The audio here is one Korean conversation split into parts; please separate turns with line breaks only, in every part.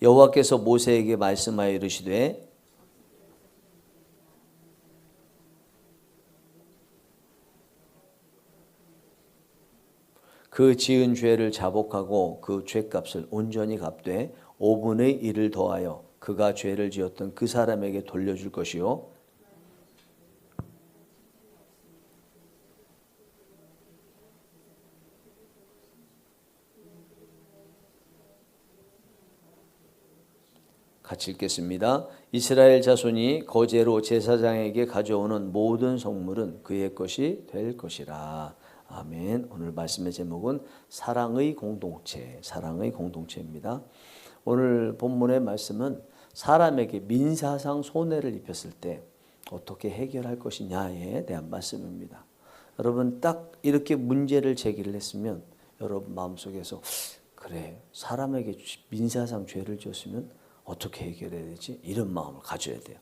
여호와께서 모세에게 말씀하여 이르시되 그 지은 죄를 자복하고 그 죄값을 온전히 갚되 5분의 1을 더하여 그가 죄를 지었던 그 사람에게 돌려줄 것이요 같이 읽겠습니다. 이스라엘 자손이 거제로 제사장에게 가져오는 모든 성물은 그의 것이 될 것이라. 아멘. 오늘 말씀의 제목은 사랑의 공동체, 사랑의 공동체입니다. 오늘 본문의 말씀은 사람에게 민사상 손해를 입혔을 때 어떻게 해결할 것이냐에 대한 말씀입니다. 여러분 딱 이렇게 문제를 제기를 했으면 여러분 마음속에서 그래 사람에게 민사상 죄를 지었으면 어떻게 해결해야 되지? 이런 마음을 가져야 돼요.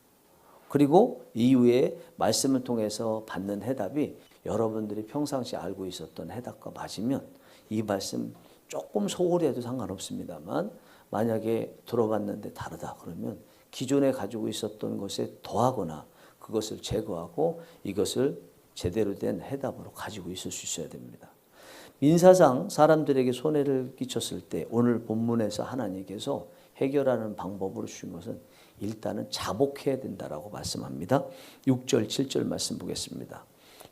그리고 이후에 말씀을 통해서 받는 해답이 여러분들이 평상시 알고 있었던 해답과 맞으면 이 말씀 조금 소홀히 해도 상관없습니다만 만약에 들어봤는데 다르다 그러면 기존에 가지고 있었던 것에 더하거나 그것을 제거하고 이것을 제대로 된 해답으로 가지고 있을 수 있어야 됩니다. 민사상 사람들에게 손해를 끼쳤을 때 오늘 본문에서 하나님께서 해결하는 방법으로 주신 것은 일단은 자복해야 된다라고 말씀합니다. 6절 7절 말씀 보겠습니다.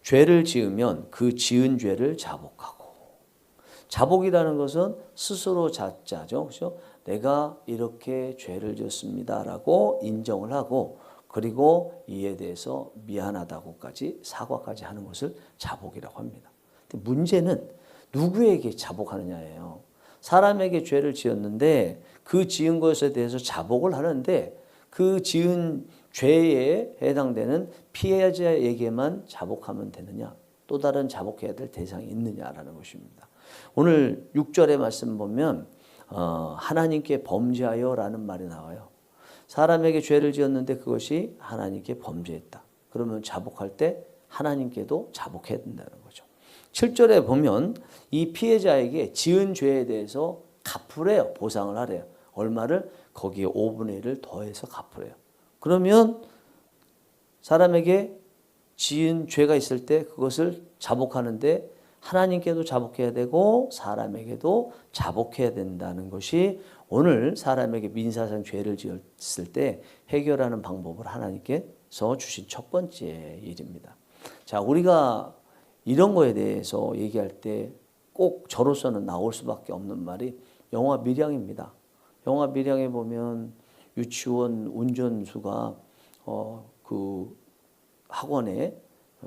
죄를 지으면 그 지은 죄를 자복하고 자복이라는 것은 스스로 자자죠. 그렇죠? 내가 이렇게 죄를 지었습니다라고 인정을 하고 그리고 이에 대해서 미안하다고까지 사과까지 하는 것을 자복이라고 합니다. 문제는 누구에게 자복하느냐예요. 사람에게 죄를 지었는데 그 지은 것에 대해서 자복을 하는데 그 지은 죄에 해당되는 피해자에게만 자복하면 되느냐? 또 다른 자복해야 될 대상이 있느냐라는 것입니다. 오늘 6절의 말씀 보면 어, 하나님께 범죄하여라는 말이 나와요. 사람에게 죄를 지었는데 그것이 하나님께 범죄했다. 그러면 자복할 때 하나님께도 자복해야 된다는 거죠. 7절에 보면 이 피해자에게 지은 죄에 대해서 갚으래요. 보상을 하래요. 얼마를? 거기에 5분의 1을 더해서 갚으래요. 그러면 사람에게 지은 죄가 있을 때 그것을 자복하는데 하나님께도 자복해야 되고 사람에게도 자복해야 된다는 것이 오늘 사람에게 민사상 죄를 지었을 때 해결하는 방법을 하나님께서 주신 첫 번째 일입니다. 자, 우리가 이런 거에 대해서 얘기할 때 꼭 저로서는 나올 수밖에 없는 말이 영화 밀양입니다. 영화 밀양에 보면 유치원 운전수가 어 그 학원에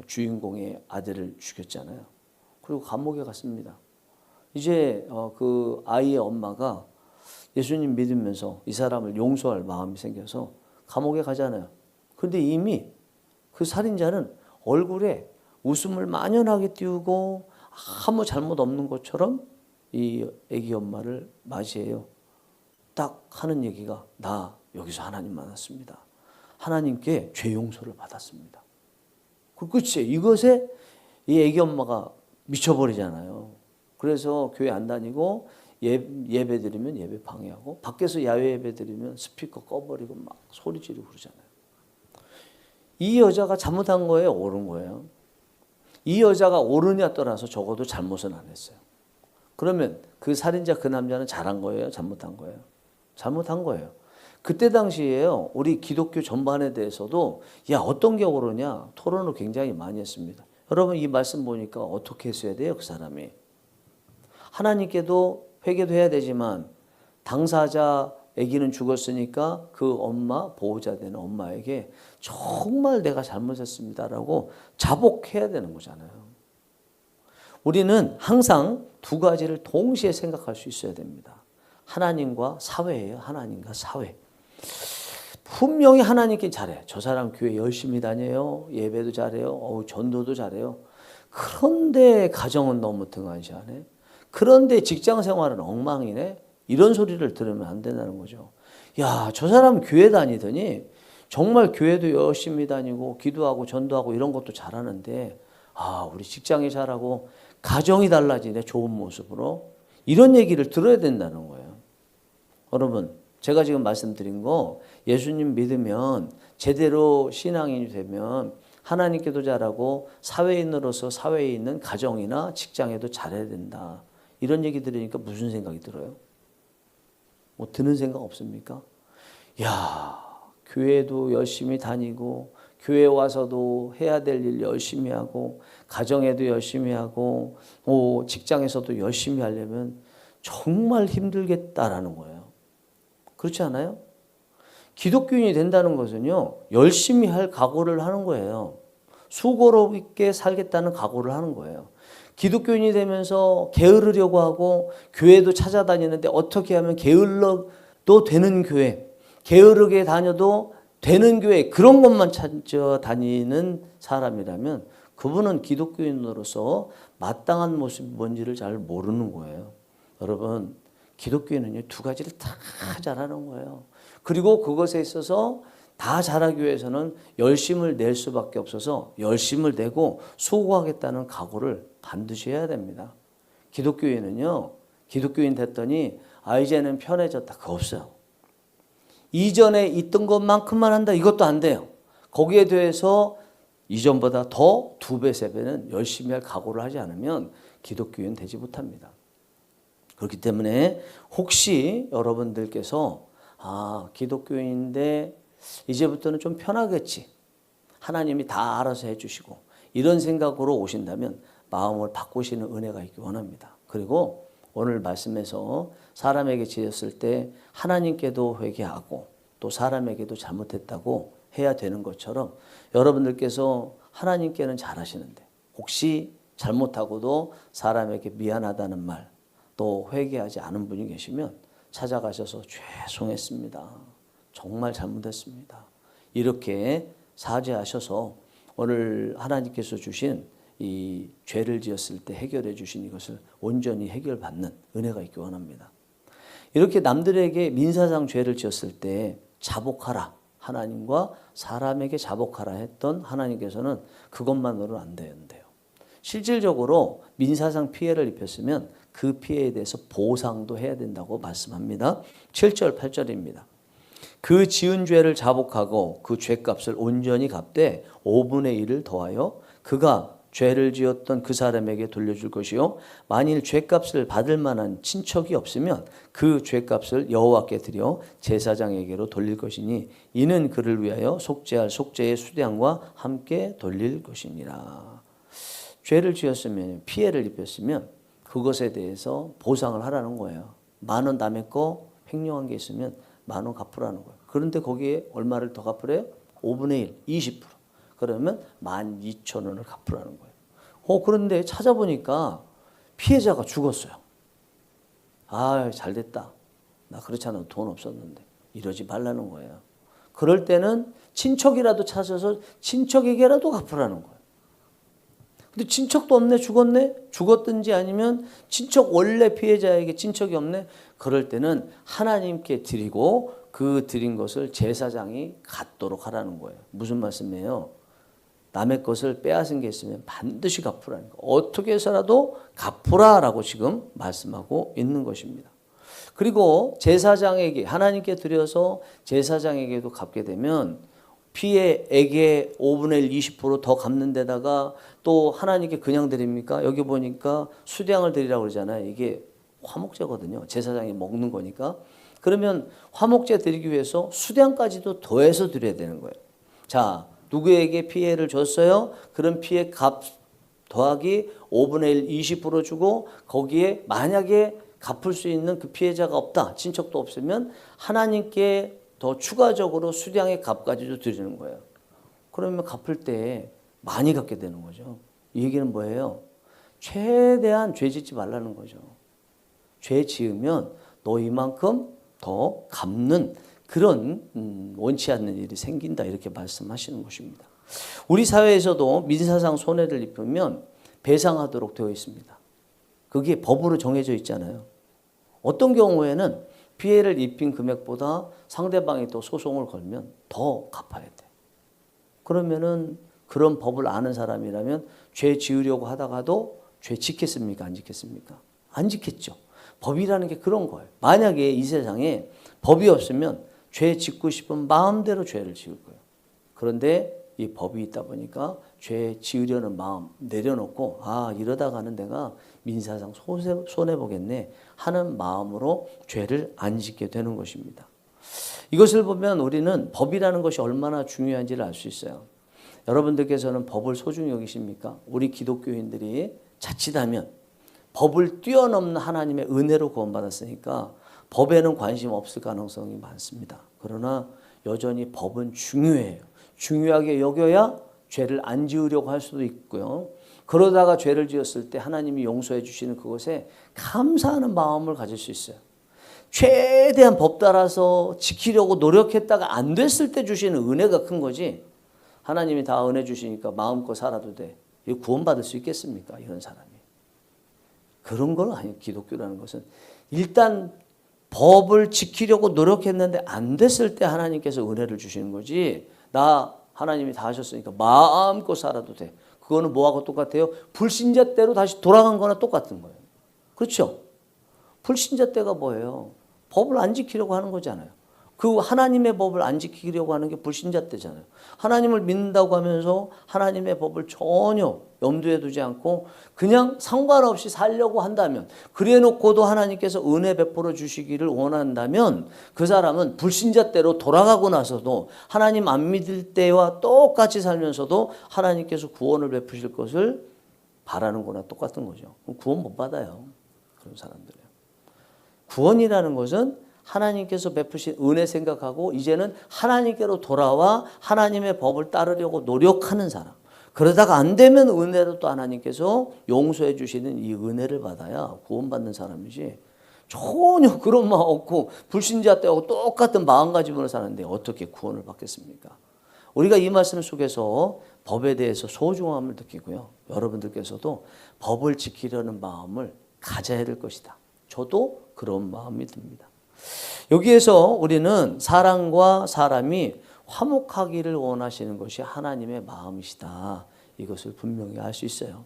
주인공의 아들을 죽였잖아요. 그리고 감옥에 갔습니다. 이제 어 그 아이의 엄마가 예수님 믿으면서 이 사람을 용서할 마음이 생겨서 감옥에 가잖아요. 근데 이미 그 살인자는 얼굴에 웃음을 만연하게 띄우고 아무 잘못 없는 것처럼 이 아기 엄마를 맞이해요. 딱 하는 얘기가 나 여기서 하나님 만났습니다. 하나님께 죄 용서를 받았습니다. 그 끝이에요. 이것에 이 애기 엄마가 미쳐버리잖아요. 그래서 교회 안 다니고 예, 예배 드리면 예배 방해하고 밖에서 야외 예배 드리면 스피커 꺼버리고 막 소리 지르고 그러잖아요. 이 여자가 잘못한 거예요? 옳은 거예요? 이 여자가 옳으냐 떠나서 적어도 잘못은 안 했어요. 그러면 그 살인자 그 남자는 잘한 거예요? 잘못한 거예요? 잘못한 거예요. 그때 당시에요. 우리 기독교 전반에 대해서도 야 어떤 게 옳으냐 토론을 굉장히 많이 했습니다. 여러분 이 말씀 보니까 어떻게 했어야 돼요 그 사람이 하나님께도 회개도 해야 되지만 당사자 아기는 죽었으니까 그 엄마 보호자 되는 엄마에게 정말 내가 잘못했습니다라고 자복해야 되는 거잖아요. 우리는 항상 두 가지를 동시에 생각할 수 있어야 됩니다. 하나님과 사회예요. 하나님과 사회. 분명히 하나님께 잘해. 저 사람 교회 열심히 다녀요. 예배도 잘해요. 어우, 전도도 잘해요. 그런데 가정은 너무 등한시하네. 그런데 직장 생활은 엉망이네. 이런 소리를 들으면 안 된다는 거죠. 야, 저 사람 교회 다니더니 정말 교회도 열심히 다니고 기도하고 전도하고 이런 것도 잘하는데 아, 우리 직장이 잘하고 가정이 달라지네. 좋은 모습으로. 이런 얘기를 들어야 된다는 거예요. 여러분, 제가 지금 말씀드린 거 예수님 믿으면 제대로 신앙인이 되면 하나님께도 잘하고 사회인으로서 사회에 있는 가정이나 직장에도 잘해야 된다. 이런 얘기 들으니까 무슨 생각이 들어요? 뭐 드는 생각 없습니까? 야, 교회도 열심히 다니고 교회 와서도 해야 될 일 열심히 하고 가정에도 열심히 하고 뭐 직장에서도 열심히 하려면 정말 힘들겠다라는 거예요. 그렇지 않아요? 기독교인이 된다는 것은요, 열심히 할 각오를 하는 거예요. 수고롭게 살겠다는 각오를 하는 거예요. 기독교인이 되면서 게으르려고 하고 교회도 찾아다니는데 어떻게 하면 게을러도 되는 교회, 게으르게 다녀도 되는 교회 그런 것만 찾아 다니는 사람이라면 그분은 기독교인으로서 마땅한 모습이 뭔지를 잘 모르는 거예요. 여러분, 기독교인은요, 두 가지를 다 잘하는 거예요. 그리고 그것에 있어서 다 잘하기 위해서는 열심을 낼 수밖에 없어서 열심을 내고 수고하겠다는 각오를 반드시 해야 됩니다. 기독교인은요, 기독교인 됐더니 아, 이제는 편해졌다. 그거 없어요. 이전에 있던 것만큼만 한다. 이것도 안 돼요. 거기에 대해서 이전보다 더 두 배, 세 배는 열심히 할 각오를 하지 않으면 기독교인 되지 못합니다. 그렇기 때문에 혹시 여러분들께서 아, 기독교인인데 이제부터는 좀 편하겠지. 하나님이 다 알아서 해주시고 이런 생각으로 오신다면 마음을 바꾸시는 은혜가 있기 원합니다. 그리고 오늘 말씀에서 사람에게 지었을 때 하나님께도 회개하고 또 사람에게도 잘못했다고 해야 되는 것처럼 여러분들께서 하나님께는 잘하시는데 혹시 잘못하고도 사람에게 미안하다는 말 또 회개하지 않은 분이 계시면 찾아가셔서 죄송했습니다. 정말 잘못했습니다. 이렇게 사죄하셔서 오늘 하나님께서 주신 이 죄를 지었을 때 해결해 주신 이것을 온전히 해결받는 은혜가 있기 원합니다. 이렇게 남들에게 민사상 죄를 지었을 때 자복하라. 하나님과 사람에게 자복하라 했던 하나님께서는 그것만으로는 안 되는데요. 실질적으로 민사상 피해를 입혔으면 그 피해에 대해서 보상도 해야 된다고 말씀합니다. 7절, 8절입니다. 그 지은 죄를 자복하고 그 죄값을 온전히 갚되 5분의 1을 더하여 그가 죄를 지었던 그 사람에게 돌려줄 것이요 만일 죄값을 받을 만한 친척이 없으면 그 죄값을 여호와께 드려 제사장에게로 돌릴 것이니 이는 그를 위하여 속죄할 속죄의 수량과 함께 돌릴 것이니라. 죄를 지었으면 피해를 입혔으면 그것에 대해서 보상을 하라는 거예요. 만 원 남의 거 횡령한 게 있으면 만 원 갚으라는 거예요. 그런데 거기에 얼마를 더 갚으래요? 5분의 1, 20%. 그러면 12,000원을 갚으라는 거예요. 어, 그런데 찾아보니까 피해자가 죽었어요. 아, 잘 됐다. 나 그렇잖아. 돈 없었는데. 이러지 말라는 거예요. 그럴 때는 친척이라도 찾아서 친척에게라도 갚으라는 거예요. 근데 친척도 없네, 죽었네? 죽었든지 아니면 친척 원래 피해자에게 친척이 없네? 그럴 때는 하나님께 드리고 그 드린 것을 제사장이 갖도록 하라는 거예요. 무슨 말씀이에요? 남의 것을 빼앗은 게 있으면 반드시 갚으라는 거. 어떻게 해서라도 갚으라라고 지금 말씀하고 있는 것입니다. 그리고 제사장에게 하나님께 드려서 제사장에게도 갚게 되면 피해액의 5분의 1, 20%더 갚는 데다가 또 하나님께 그냥 드립니까? 여기 보니까 수량을 드리라고 그러잖아요. 이게 화목제거든요. 제사장이 먹는 거니까. 그러면 화목제 드리기 위해서 수량까지도 더해서 드려야 되는 거예요. 자, 누구에게 피해를 줬어요? 그런 피해 값 더하기 5분의 1, 20% 주고 거기에 만약에 갚을 수 있는 그 피해자가 없다. 친척도 없으면 하나님께 더 추가적으로 수량의 값까지도 드리는 거예요. 그러면 갚을 때 많이 갚게 되는 거죠. 이 얘기는 뭐예요? 최대한 죄 짓지 말라는 거죠. 죄 지으면 너 이만큼 더 갚는 그런 음, 원치 않는 일이 생긴다 이렇게 말씀하시는 것입니다. 우리 사회에서도 민사상 손해를 입으면 배상하도록 되어 있습니다. 그게 법으로 정해져 있잖아요. 어떤 경우에는 피해를 입힌 금액보다 상대방이 또 소송을 걸면 더 갚아야 돼. 그러면은 그런 법을 아는 사람이라면 죄 지으려고 하다가도 죄 지켰습니까? 안 지켰습니까? 안 지켰죠. 법이라는 게 그런 거예요. 만약에 이 세상에 법이 없으면 죄 짓고 싶은 마음대로 죄를 지을 거예요. 그런데 이 법이 있다 보니까 죄 지으려는 마음 내려놓고 아 이러다가는 내가 민사상 손해 보겠네 하는 마음으로 죄를 안 짓게 되는 것입니다. 이것을 보면 우리는 법이라는 것이 얼마나 중요한지를 알 수 있어요. 여러분들께서는 법을 소중히 여기십니까? 우리 기독교인들이 자칫하면 법을 뛰어넘는 하나님의 은혜로 구원받았으니까 법에는 관심 없을 가능성이 많습니다. 그러나 여전히 법은 중요해요. 중요하게 여겨야 죄를 안 지으려고 할 수도 있고요. 그러다가 죄를 지었을 때 하나님이 용서해 주시는 그것에 감사하는 마음을 가질 수 있어요. 최대한 법 따라서 지키려고 노력했다가 안 됐을 때 주시는 은혜가 큰 거지. 하나님이 다 은혜 주시니까 마음껏 살아도 돼. 이거 구원받을 수 있겠습니까? 이런 사람이. 그런 건 아니에요. 기독교라는 것은. 일단 법을 지키려고 노력했는데 안 됐을 때 하나님께서 은혜를 주시는 거지. 나 하나님이 다 하셨으니까 마음껏 살아도 돼. 그거는 뭐하고 똑같아요? 불신자 때로 다시 돌아간 거나 똑같은 거예요. 그렇죠? 불신자 때가 뭐예요? 법을 안 지키려고 하는 거잖아요. 그 하나님의 법을 안 지키려고 하는 게 불신자 때잖아요. 하나님을 믿는다고 하면서 하나님의 법을 전혀 염두에 두지 않고 그냥 상관없이 살려고 한다면 그래 놓고도 하나님께서 은혜 베풀어 주시기를 원한다면 그 사람은 불신자 때로 돌아가고 나서도 하나님 안 믿을 때와 똑같이 살면서도 하나님께서 구원을 베푸실 것을 바라는 거나 똑같은 거죠. 구원 못 받아요. 그런 사람들은. 구원이라는 것은 하나님께서 베푸신 은혜 생각하고 이제는 하나님께로 돌아와 하나님의 법을 따르려고 노력하는 사람. 그러다가 안 되면 은혜로 또 하나님께서 용서해 주시는 이 은혜를 받아야 구원받는 사람이지. 전혀 그런 마음 없고 불신자 때하고 똑같은 마음가짐으로 사는데 어떻게 구원을 받겠습니까? 우리가 이 말씀 속에서 법에 대해서 소중함을 느끼고요. 여러분들께서도 법을 지키려는 마음을 가져야 될 것이다. 저도 그런 마음이 듭니다. 여기에서 우리는 사람과 사람이 화목하기를 원하시는 것이 하나님의 마음이시다. 이것을 분명히 알 수 있어요.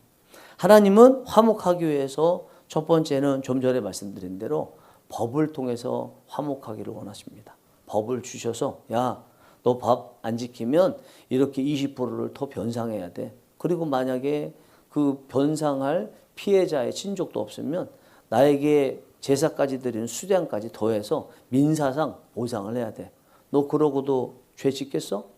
하나님은 화목하기 위해서 첫 번째는 좀 전에 말씀드린 대로 법을 통해서 화목하기를 원하십니다. 법을 주셔서 야, 너법안 지키면 이렇게 20%를 더 변상해야 돼. 그리고 만약에 그 변상할 피해자의 친족도 없으면 나에게 제사까지 드리는 수량까지 더해서 민사상 보상을 해야 돼. 너 그러고도 죄 짓겠어?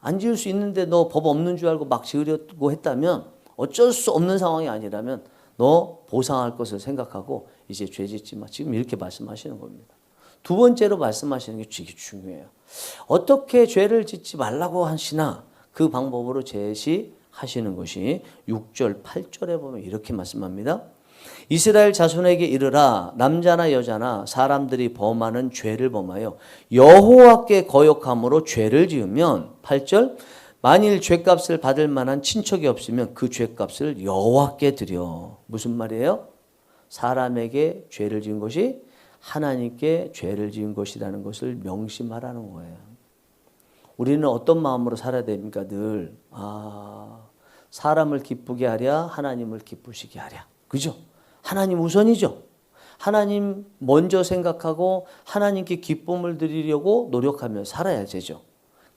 안 지을 수 있는데 너 법 없는 줄 알고 막 지으려고 했다면 어쩔 수 없는 상황이 아니라면 너 보상할 것을 생각하고 이제 죄 짓지 마. 지금 이렇게 말씀하시는 겁니다. 두 번째로 말씀하시는 게 되게 중요해요. 어떻게 죄를 짓지 말라고 하시나 그 방법으로 제시하시는 것이 6절, 8절에 보면 이렇게 말씀합니다. 이스라엘 자손에게 이르라 남자나 여자나 사람들이 범하는 죄를 범하여 여호와께 거역함으로 죄를 지으면 8절 만일 죄값을 받을 만한 친척이 없으면 그 죄값을 여호와께 드려 무슨 말이에요? 사람에게 죄를 지은 것이 하나님께 죄를 지은 것이라는 것을 명심하라는 거예요. 우리는 어떤 마음으로 살아야 됩니까? 늘 아, 사람을 기쁘게 하랴 하나님을 기쁘시게 하랴. 그죠? 하나님 우선이죠. 하나님 먼저 생각하고 하나님께 기쁨을 드리려고 노력하며 살아야 되죠.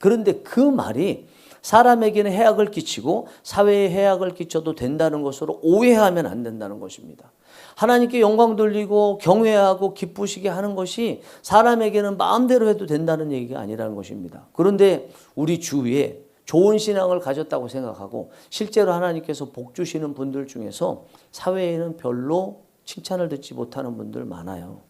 그런데 그 말이 사람에게는 해악을 끼치고 사회에 해악을 끼쳐도 된다는 것으로 오해하면 안 된다는 것입니다. 하나님께 영광 돌리고 경외하고 기쁘시게 하는 것이 사람에게는 마음대로 해도 된다는 얘기가 아니라는 것입니다. 그런데 우리 주위에 좋은 신앙을 가졌다고 생각하고 실제로 하나님께서 복 주시는 분들 중에서 사회에는 별로 칭찬을 듣지 못하는 분들 많아요.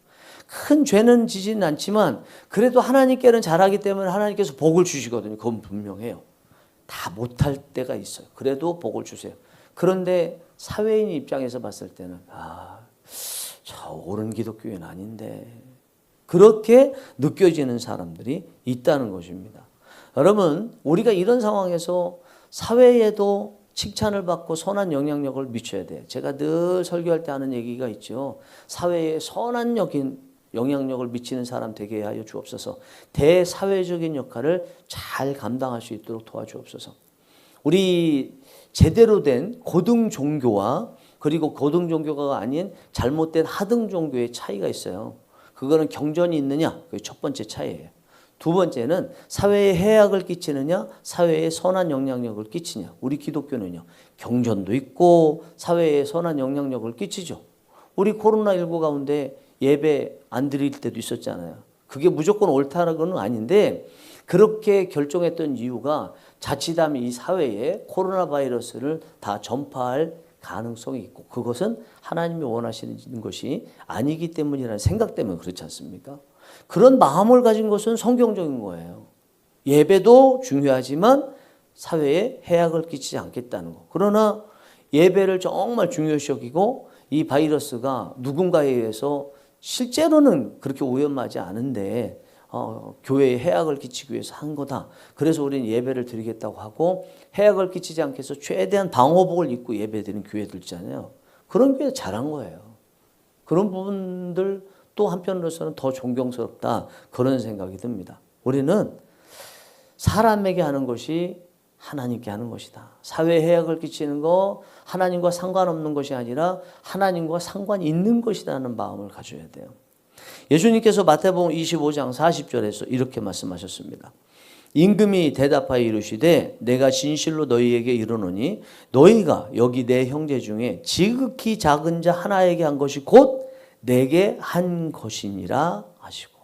큰 죄는 지지는 않지만 그래도 하나님께는 잘하기 때문에 하나님께서 복을 주시거든요. 그건 분명해요. 다 못할 때가 있어요. 그래도 복을 주세요. 그런데 사회인 입장에서 봤을 때는 아, 저 옳은 기독교인 아닌데 그렇게 느껴지는 사람들이 있다는 것입니다. 여러분, 우리가 이런 상황에서 사회에도 칭찬을 받고 선한 영향력을 미쳐야 돼요. 제가 늘 설교할 때 하는 얘기가 있죠. 사회에 선한 영향력을 미치는 사람 되게 하여 주옵소서. 대사회적인 역할을 잘 감당할 수 있도록 도와주옵소서. 우리 제대로 된 고등 종교와 그리고 고등 종교가 아닌 잘못된 하등 종교의 차이가 있어요. 그거는 경전이 있느냐? 그게 첫 번째 차이예요. 두 번째는 사회에 해악을 끼치느냐, 사회에 선한 영향력을 끼치냐. 우리 기독교는요, 경전도 있고 사회에 선한 영향력을 끼치죠. 우리 코로나19 가운데 예배 안 드릴 때도 있었잖아요. 그게 무조건 옳다는 건 아닌데 그렇게 결정했던 이유가 자칫하면 이 사회에 코로나 바이러스를 다 전파할 가능성이 있고 그것은 하나님이 원하시는 것이 아니기 때문이라는 생각 때문에 그렇지 않습니까? 그런 마음을 가진 것은 성경적인 거예요. 예배도 중요하지만 사회에 해악을 끼치지 않겠다는 거. 그러나 예배를 정말 중요시 여기고 이 바이러스가 누군가에 의해서 실제로는 그렇게 오염하지 않은데 어, 교회에 해악을 끼치기 위해서 한 거다. 그래서 우리는 예배를 드리겠다고 하고 해악을 끼치지 않게 해서 최대한 방호복을 입고 예배 드리는 교회들 있잖아요. 그런 교회 잘한 거예요. 그런 부분들 또 한편으로서는 더 존경스럽다. 그런 생각이 듭니다. 우리는 사람에게 하는 것이 하나님께 하는 것이다. 사회에 해악을 끼치는 거 하나님과 상관없는 것이 아니라 하나님과 상관 있는 것이라는 마음을 가져야 돼요. 예수님께서 마태복음 25장 40절에서 이렇게 말씀하셨습니다. 임금이 대답하여 이르시되 내가 진실로 너희에게 이르노니 너희가 여기 내 형제 중에 지극히 작은 자 하나에게 한 것이 곧 내게 한 것이니라 하시고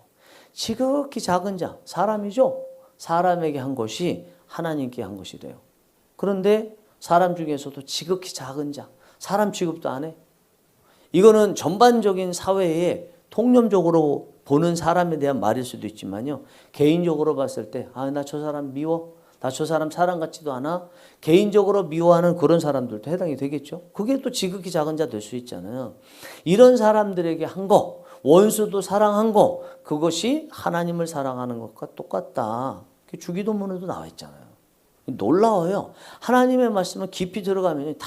지극히 작은 자 사람이죠. 사람에게 한 것이 하나님께 한 것이래요. 그런데 사람 중에서도 지극히 작은 자 사람 취급도 안 해. 이거는 전반적인 사회에 통념적으로 보는 사람에 대한 말일 수도 있지만요. 개인적으로 봤을 때, 아, 나 저 사람 미워. 나 저 사람 사람 같지도 않아. 개인적으로 미워하는 그런 사람들도 해당이 되겠죠. 그게 또 지극히 작은 자 될 수 있잖아요. 이런 사람들에게 한 거, 원수도 사랑한 거, 그것이 하나님을 사랑하는 것과 똑같다. 주기도문에도 나와 있잖아요. 놀라워요. 하나님의 말씀은 깊이 들어가면 다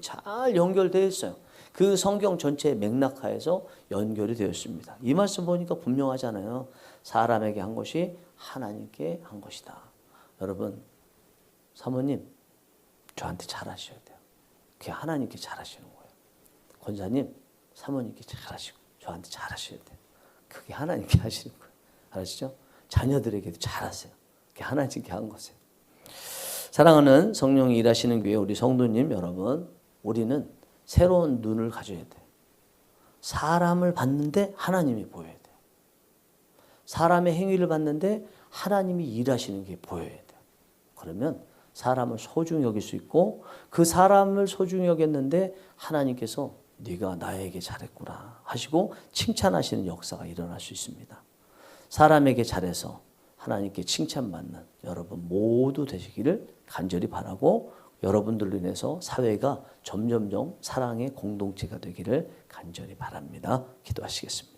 잘 연결되어 있어요. 그 성경 전체의 맥락하에서 연결이 되었습니다. 이 말씀 보니까 분명하잖아요. 사람에게 한 것이 하나님께 한 것이다. 여러분, 사모님, 저한테 잘하셔야 돼요. 그게 하나님께 잘하시는 거예요. 권사님, 사모님께 잘하시고, 저한테 잘하셔야 돼요. 그게 하나님께 하시는 거예요. 알으시죠? 자녀들에게도 잘하세요. 그게 하나님께 한 것이에요. 사랑하는 성령이 일하시는 교회 우리 성도님 여러분, 우리는 새로운 눈을 가져야 돼요. 사람을 봤는데 하나님이 보여야 돼요. 사람의 행위를 봤는데 하나님이 일하시는 게 보여야 돼요. 그러면 사람을 소중히 여길 수 있고 그 사람을 소중히 여겼는데 하나님께서 네가 나에게 잘했구나 하시고 칭찬하시는 역사가 일어날 수 있습니다. 사람에게 잘해서 하나님께 칭찬받는 여러분 모두 되시기를 간절히 바라고 여러분들로 인해서 사회가 점점점 사랑의 공동체가 되기를 간절히 바랍니다. 기도하시겠습니다.